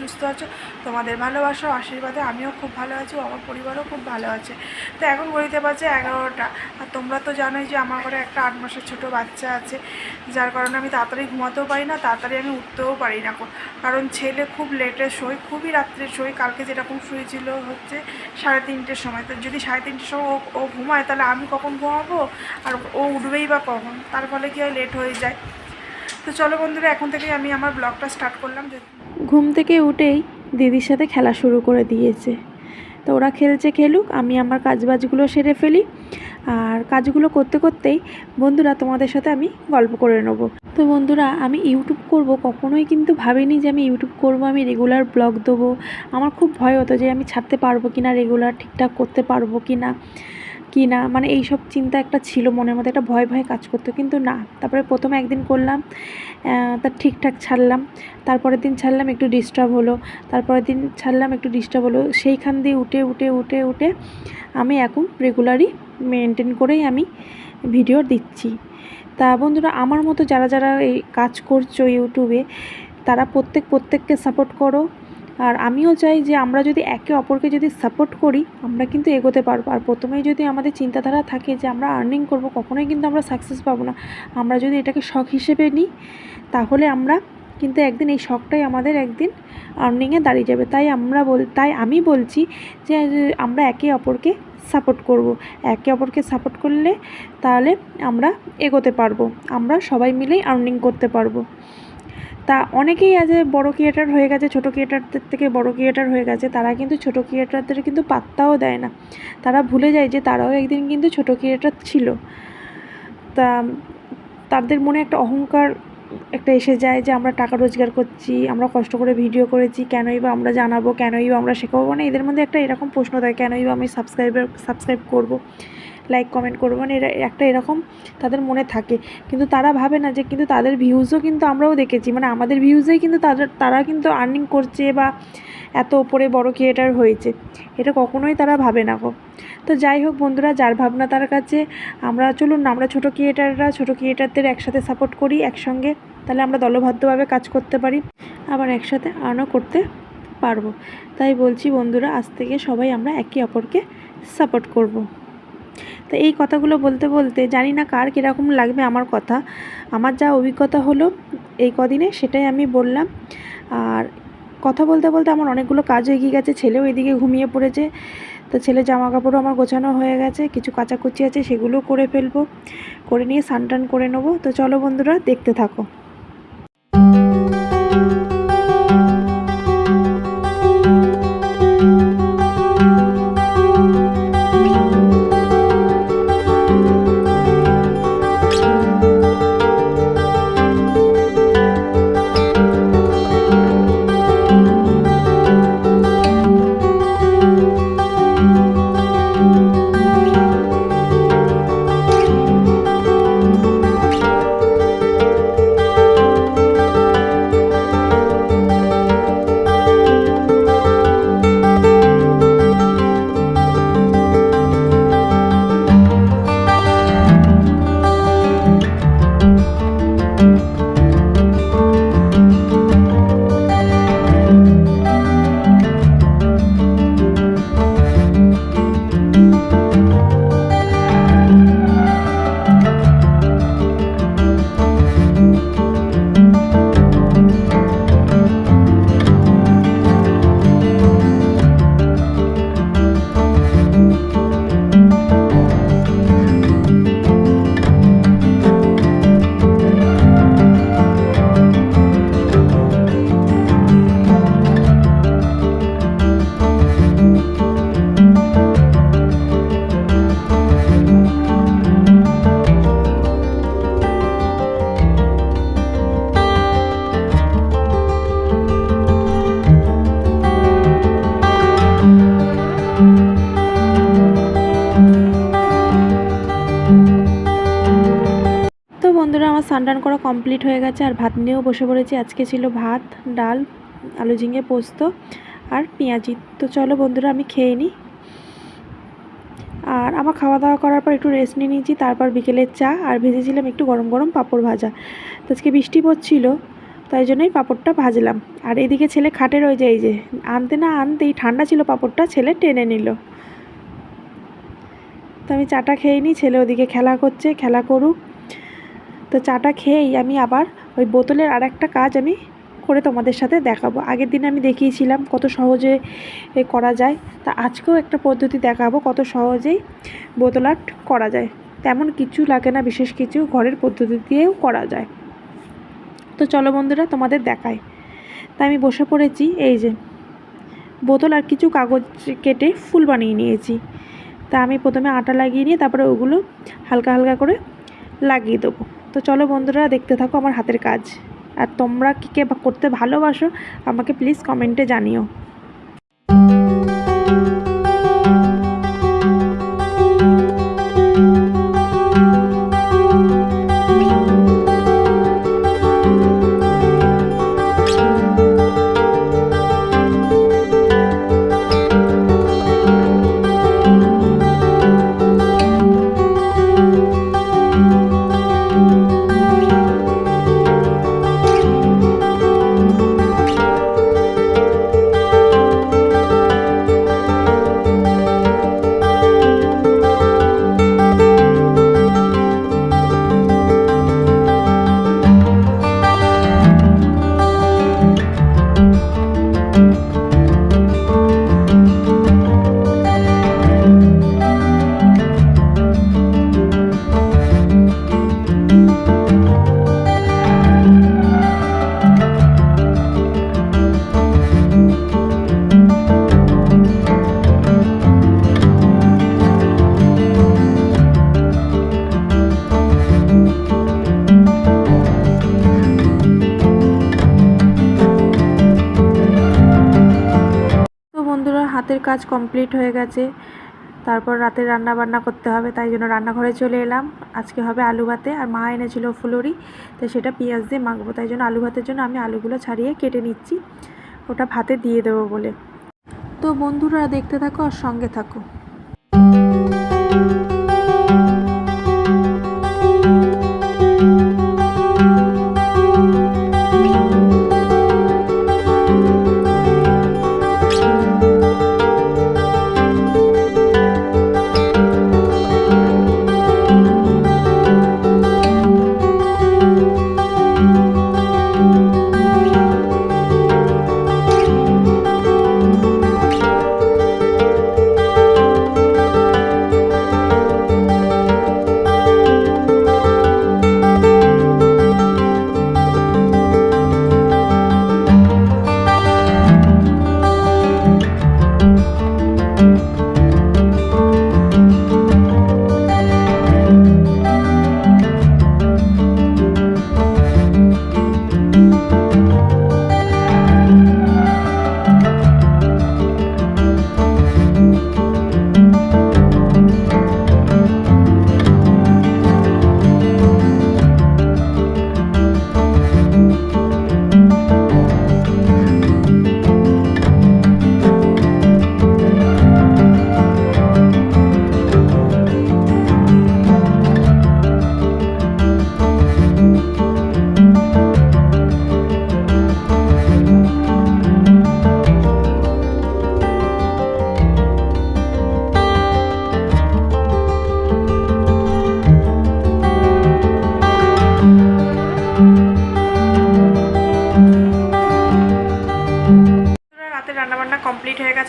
সুস্থ আছো? তোমাদের ভালোবাসা, আশীর্বাদে আমিও খুব ভালো আছি, আমার পরিবারও খুব ভালো আছে। তো এখন বলিতে পারছে এগারোটা। আর তোমরা তো জানোই যে আমার ঘরে একটা আট মাসের ছোটো বাচ্চা আছে, যার কারণে আমি তাড়াতাড়ি ঘুমাতেও পারি না, তাড়াতাড়ি আমি উঠতেও পারি না। কারণ ছেলে খুব লেটে শোয়, খুবই রাত্রে শোয়, কালকে যেরকম শুয়েছিল হচ্ছে সাড়ে তিনটের সময়। তো যদি সাড়ে তিনটের সময় ও ও ঘুমায়, তাহলে আমি কখন ঘুমাবো? আর ও উঠবেই বা কখন? তার ফলে কি হয়, লেট হয়ে যায়। তো চলো বন্ধুরা, এখন থেকে আমি আমার ব্লগটা স্টার্ট করলাম। ঘুম থেকে উঠেই দিদির সাথে খেলা শুরু করে দিয়েছে। তো ওরা খেলছে খেলুক, আমি আমার কাজবাজগুলো সেরে ফেলি। আর কাজগুলো করতে করতেই বন্ধুরা, তোমাদের সাথে আমি গল্প করে নেব। তো বন্ধুরা, আমি ইউটিউব করব, কখনোই কিন্তু ভাবিনি যে আমি ইউটিউব করব, আমি রেগুলার ব্লগ দেবো। আমার খুব ভয় হতো যে আমি ছাড়তে পারব কি না রেগুলার ঠিকঠাক করতে পারব কি না কি না মানে এই সব চিন্তা একটা ছিল মনের মধ্যে একটা ভয় ভয় কাজ করতো। কিন্তু না তারপরে প্রথমে একদিন করলাম আহ, তা ঠিকঠাক ছাড়লাম। তারপরের দিন ছাড়লাম একটু ডিস্টার্ব হলো। তারপরের দিন ছাড়লাম একটু ডিস্টার্ব হলো। সেইখান দিয়ে উঠে উঠে উঠে উঠে আমি এখন রেগুলারই মেনটেন করেই আমি ভিডিও দিচ্ছি। তা বন্ধুরা আমার মতো যারা যারা এই কাজ করছ ইউটিউবে তারা প্রত্যেক প্রত্যেককে সাপোর্ট করো। আর আমিও চাই যে আমরা যদি একে অপরকে যদি সাপোর্ট করি, আমরা কিন্তু এগোতে পারব। আর প্রথমেই যদি আমাদের চিন্তাধারা থাকে যে আমরা আর্নিং করব, কখনোই কিন্তু আমরা সাকসেস পাবো না। আমরা যদি এটাকে শখ হিসেবে নিই, তাহলে আমরা কিন্তু একদিন এই শখটাই আমাদের একদিন আর্নিংয়ে দাঁড়িয়ে যাবে। তাই আমরা বল, তাই আমি বলছি যে আমরা একে অপরকে সাপোর্ট করব। একে অপরকে সাপোর্ট করলে তাহলে আমরা এগোতে পারব। আমরা সবাই মিলেই আর্নিং করতে পারব। তা অনেকেই আছে, বড় ক্রিয়েটার হয়ে গেছে, ছোট ক্রিয়েটারদের থেকে বড় ক্রিয়েটার হয়ে গেছে, তারা কিন্তু ছোট ক্রিয়েটারদের কিন্তু পাত্তাও দেয় না। তারা ভুলে যায় যে তারাও একদিন কিন্তু ছোট ক্রিয়েটার ছিল। তা তাদের মনে একটা অহংকার একটা এসে যায় যে আমরা টাকা রোজগার করছি, আমরা কষ্ট করে ভিডিও করেছি, কেনই বা আমরা জানাব, কেনই বা আমরা শেখাবো? মানে এদের মধ্যে একটা এরকম প্রশ্ন দেয় কেনই বা আমি সাবস্ক্রাইবার সাবস্ক্রাইব করব? লাইক কমেন্ট করব। মানে এরা, একটা এরকম তাদের মনে থাকে। কিন্তু তারা ভাবে না যে কিন্তু তাদের ভিউজও কিন্তু আমরাও দেখেছি। মানে আমাদের ভিউজেই কিন্তু তাদের, তারা কিন্তু আর্নিং করছে বা এত ওপরে বড় ক্রিয়েটার হয়েছে। এটা কখনোই তারা ভাবে না গো। তো যাই হোক বন্ধুরা, যার ভাবনা তার কাছে, আমরা চলুন না, আমরা ছোটো ক্রিয়েটাররা ছোটো ক্রিয়েটারদের একসাথে সাপোর্ট করি একসঙ্গে। তাহলে আমরা দলবদ্ধভাবে কাজ করতে পারি, আবার একসাথে আর্নও করতে পারব। তাই বলছি বন্ধুরা, আজ থেকে সবাই আমরা একে অপরকে সাপোর্ট করব। তো এই কথাগুলো বলতে বলতে জানি না কার কীরকম লাগবে আমার কথা। আমার যা অভিজ্ঞতা হলো এই কদিনে সেটাই আমি বললাম। আর কথা বলতে বলতে আমার অনেকগুলো কাজ এগিয়ে গেছে, ছেলেও এদিকে ঘুমিয়ে পড়েছে। তো ছেলে জামা কাপড়ও আমার গোছানো হয়ে গেছে, কিছু কাচাকুচি আছে সেগুলো করে ফেলব, করে নিয়ে স্নান টান করে নেব। তো চলো বন্ধুরা, দেখতে থাকো। স্নান করা কমপ্লিট হয়ে গেছে। আর ভাত নিয়েও বসে পড়েছি। আজকে ছিল ভাত, ডাল, আলু ঝিঙে, পোস্ত আর পেঁয়াজি। তো চলো বন্ধুরা, আমি খেয়ে নিই আর আমার খাওয়া দাওয়া করার পর একটু রেস্ট নিয়ে নিয়েছি। তারপর বিকেলের চা। আর ভেজেছিলাম একটু গরম গরম পাঁপড় ভাজা। তো আজকে বৃষ্টি পড়ছিল, তাই জন্যই পাঁপড়টা ভাজলাম। আর এদিকে ছেলে খাটে রয়েছে এই যে, আনতে না আনতেই ঠান্ডা ছিল পাঁপড়টা, ছেলে টেনে নিল। তো আমি চাটা খেয়ে নিই ছেলে ওদিকে খেলা করছে, খেলা করুক। তো চাটা খেয়েই আমি আবার ওই বোতলের আর একটা কাজ আমি করে তোমাদের সাথে দেখাবো। আগের দিন আমি দেখিয়েছিলাম কত সহজে করা যায়। তা আজকেও একটা পদ্ধতি দেখাবো কত সহজেই বোতল আর্ট করা যায়। তেমন কিছু লাগে না, বিশেষ কিছু ঘরের পদ্ধতি দিয়েও করা যায়। তো চলো বন্ধুরা তোমাদের দেখায় তা আমি বসে পড়েছি, এই যে বোতল আর কিছু কাগজ কেটে ফুল বানিয়ে নিয়েছি। তা আমি প্রথমে আটা লাগিয়ে নিয়ে তারপরে ওগুলো হালকা হালকা করে লাগিয়ে দেবো। তো চলো বন্ধুরা, দেখতে থাকো আমার হাতের কাজ। আর তোমরা কী কে করতে ভালোবাসো, আমাকে প্লিজ কমেন্টে জানিও। হাতের কাজ কমপ্লিট হয়ে গেছে। তারপর রাতে রান্না বান্না করতে হবে, তাই জন্য রান্নাঘরে চলে এলাম। আজকে হবে আলু ভাতে, আর মা এনেছিল ফুলুরি তো সেটা পেঁয়াজ দিয়ে মাখবো। তাই জন্য আলু ভাতের জন্য আমি আলুগুলো ছাড়িয়ে কেটে নিচ্ছি। ওটা ভাতে দিয়ে দেবো বলে। তো বন্ধুরা দেখতে থাকো আর সঙ্গে থাকো।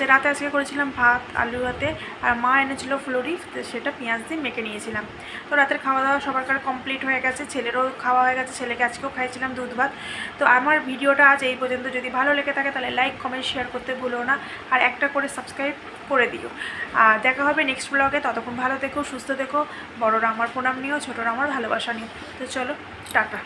কমপ্লিট রাতে আজকে করেছিলাম ভাত, আলু ভাতে আর মা এনেছিল ফ্লোরি সেটা পেঁয়াজ দিয়ে মেখে নিয়েছিলাম। তো রাতের খাওয়া দাওয়া সবার কমপ্লিট হয়ে গেছে, ছেলেরও খাওয়া হয়ে গেছে, ছেলেকে আজকেও খাইছিলাম দুধ ভাত। তো আমার ভিডিওটা আজ এই পর্যন্ত, যদি ভালো লেগে থাকে তাহলে লাইক কমেন্ট শেয়ার করতে ভুলো না, আর একটা করে সাবস্ক্রাইব করে দিও। আর দেখা হবে নেক্সট ব্লগে ততক্ষণ ভালো দেখো সুস্থ দেখো বড়রা আমার প্রণাম নিও ছোটরা আমার ভালোবাসা নিও। তো চলো, টাটা।